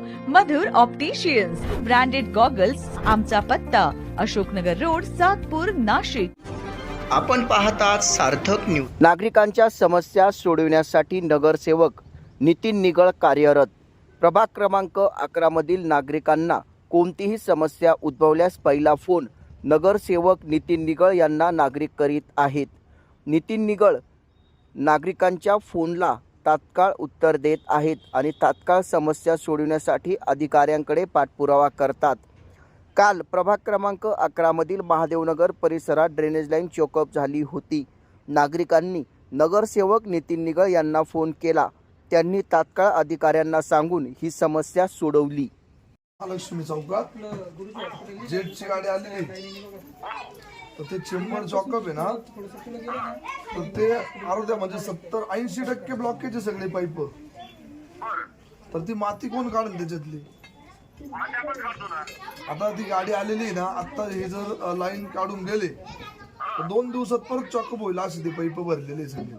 मधुर opticians branded goggles आमचा पत्ता Ashoknagar road Satpur Nashik. आपण पाहतात सार्थक न्यूज नागरिकांच्या समस्या सोडविण्यासाठी नगरसेवक नितीन निगळ कार्यरत. प्रभाग क्रमांक अकरामधील नागरिकांना कोणतीही समस्या उद्भवल्यास पहिला फोन नगरसेवक नितीन निगळ यांना नागरिक करीत आहेत. नितीन निगळ नागरिकांच्या फोनला तात्काळ उत्तर देत आहेत आणि तात्काळ समस्या सोडविण्यासाठी अधिकाऱ्यांकडे पाठपुरावा करतात. काल प्रभाग क्रमांक अकरामधील महादेवनगर परिसरात ड्रेनेज लाईन चोकअप झाली होती. नागरिकांनी नगरसेवक नितीन निगळ यांना फोन केला. त्यांनी तात्काळ अधिकाऱ्यांना सांगून ही समस्या सोडवली. महालक्ष्मी चौकात जेटची गाडी आलेली तर ते चेंबर चॉकअप आहे ना तर ते अर्ध्या म्हणजे सत्तर ऐंशी टक्के ब्लॉकेज सगळे पाईप तर ती माती कोण काढेल त्याच्यातली? आता ती गाडी आलेली आहे ना आता हे जर लाईन काढून गेले तर दोन दिवसात परत चॉकअप होईल असे ते पाईप भरलेले सगळे.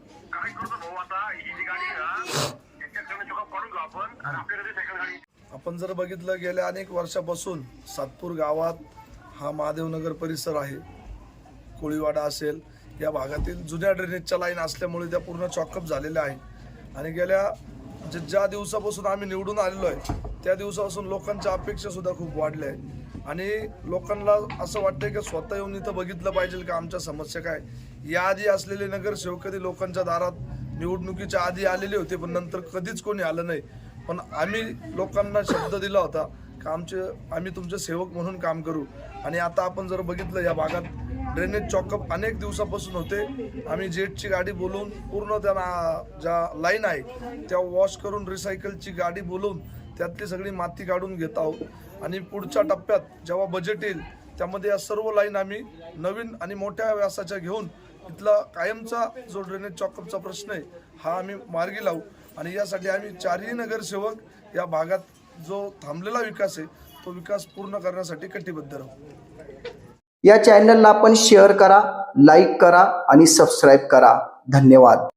आपण जर बघितलं गेल्या अनेक वर्षापासून सातपूर गावात हा महादेवनगर परिसर आहे. कोळीवाडा असेल या भागातील जुन्या ड्रेनेजच्या लाईन असल्यामुळे त्या पूर्ण चॉकअप झालेल्या आहे आणि गेल्या जे ज्या दिवसापासून आम्ही निवडून आलेलो आहे त्या दिवसापासून लोकांच्या अपेक्षासुद्धा खूप वाढल्या आहे आणि लोकांना असं वाटतंय की स्वतः येऊन इथं बघितलं पाहिजे का आमच्या समस्या काय? याआधी असलेले नगरसेवक कधी लोकांच्या दारात निवडणुकीच्या आधी आलेले होते पण नंतर कधीच कोणी आलं नाही. पण आम्ही लोकांना शब्द दिला होता का आमचे आम्ही तुमचे सेवक म्हणून काम करू. आणि आता आपण जर बघितलं या भागात ड्रेनेज चॉकअप अनेक दिवसापासून होते. आम्ही जेटची गाडी बोलवून पूर्ण त्यांना ज्या लाईन आहे त्या वॉश करून रिसायकलची गाडी बोलवून त्यातली सगळी माती काढून घेत आहोत. आणि पुढच्या टप्प्यात जेव्हा बजेट येईल त्यामध्ये या सर्व लाईन आम्ही नवीन आणि मोठ्या व्यासाच्या घेऊन इथला कायमचा जो ड्रेनेज चॉकअपचा प्रश्न आहे हा आम्ही मार्गी लावू. आणि यासाठी आम्ही चारही नगरसेवक या भागात जो थांबलेला विकास आहे तो विकास पूर्ण करण्यासाठी कटिबद्ध राहू. या चॅनलला आपण शेअर करा लाईक करा आणि सबस्क्राईब करा. धन्यवाद.